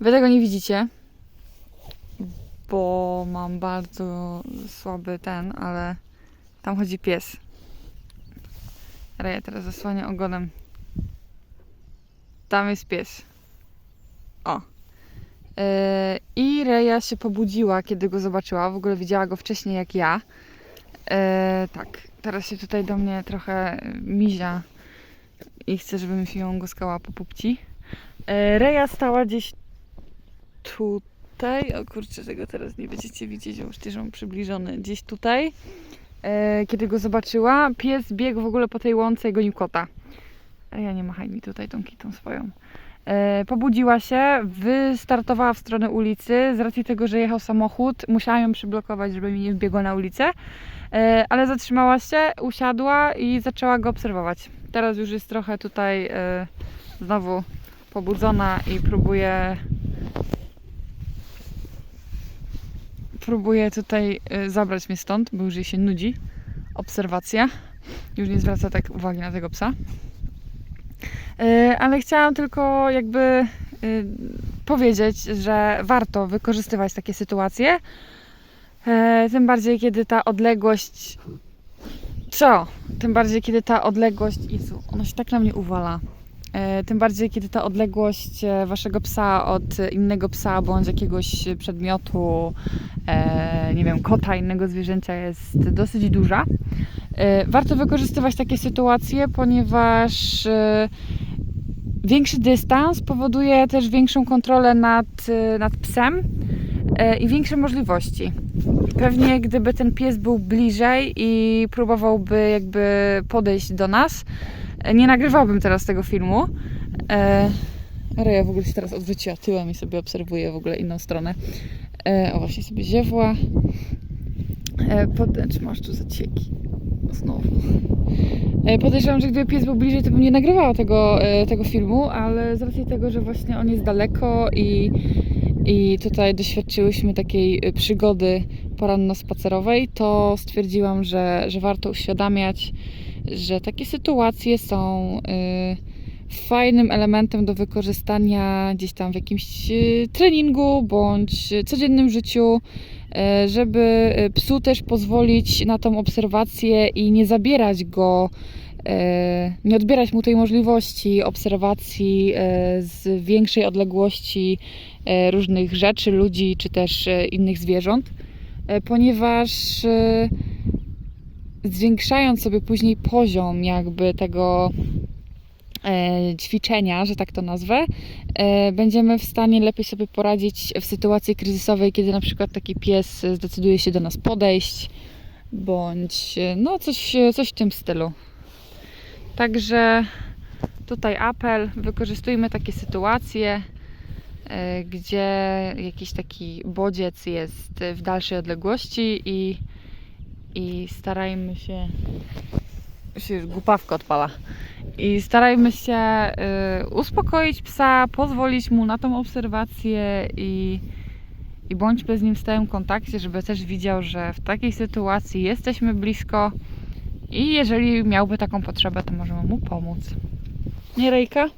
Wy tego nie widzicie, bo mam bardzo słaby ten, ale tam chodzi pies. Reja teraz zasłania ogonem. Tam jest pies. O. Yy, I Reja się pobudziła, kiedy go zobaczyła. W ogóle widziała go wcześniej jak ja. Yy, tak, teraz się tutaj do mnie trochę mizia i chce, żebym się ją głaskała po pupci. Yy, Reja stała gdzieś tutaj. O kurczę, tego teraz nie będziecie widzieć, bo przecież mam przybliżony. Gdzieś tutaj. E, kiedy go zobaczyła, pies biegł w ogóle po tej łące i gonił kota. Ale ja nie machaj mi tutaj tą kitą swoją. E, pobudziła się, wystartowała w stronę ulicy. Z racji tego, że jechał samochód, musiałam ją przyblokować, żeby mi nie wbiegła na ulicę. E, ale zatrzymała się, usiadła i zaczęła go obserwować. Teraz już jest trochę tutaj e, znowu pobudzona i próbuje próbuje tutaj y, zabrać mnie stąd, bo już jej się nudzi obserwacja. Już nie zwraca tak uwagi na tego psa. Y, Ale chciałam tylko jakby y, powiedzieć, że warto wykorzystywać takie sytuacje. Tym bardziej, kiedy ta odległość. Co? Tym bardziej, kiedy ta odległość. Jezu, ona się tak na mnie uwala. E, Tym bardziej, kiedy ta odległość e, waszego psa od innego psa bądź jakiegoś przedmiotu, e, nie wiem, kota, innego zwierzęcia jest dosyć duża. Warto wykorzystywać takie sytuacje, ponieważ większy dystans powoduje też większą kontrolę nad, nad psem i większe możliwości. Pewnie gdyby ten pies był bliżej i próbowałby jakby podejść do nas, nie nagrywałbym teraz tego filmu. E, Reja w ogóle się teraz odwróciła tyłem i sobie obserwuje w ogóle inną stronę. E, o, właśnie sobie ziewła. E, pod... Czy masz tu zacieki? Znowu. E, podejrzewam, że gdyby pies był bliżej, to bym nie nagrywała tego, e, tego filmu, ale z racji tego, że właśnie on jest daleko i, i tutaj doświadczyłyśmy takiej e, przygody poranno-spacerowej, to stwierdziłam, że, że warto uświadamiać, że takie sytuacje są y, fajnym elementem do wykorzystania gdzieś tam w jakimś y, treningu bądź codziennym życiu, y, żeby psu też pozwolić na tą obserwację i nie zabierać go, nie odbierać mu tej możliwości obserwacji z większej odległości różnych rzeczy, ludzi czy też innych zwierząt, ponieważ zwiększając sobie później poziom jakby tego e, ćwiczenia, że tak to nazwę, e, będziemy w stanie lepiej sobie poradzić w sytuacji kryzysowej, kiedy na przykład taki pies zdecyduje się do nas podejść, bądź no coś, coś w tym stylu. Także tutaj apel, wykorzystujmy takie sytuacje, e, gdzie jakiś taki bodziec jest w dalszej odległości i i starajmy się. się już głupawka odpala. I starajmy się y, uspokoić psa, pozwolić mu na tą obserwację i, i bądźmy z nim w stałym kontakcie, żeby też widział, że w takiej sytuacji jesteśmy blisko i jeżeli miałby taką potrzebę, to możemy mu pomóc. Nie, Rejka?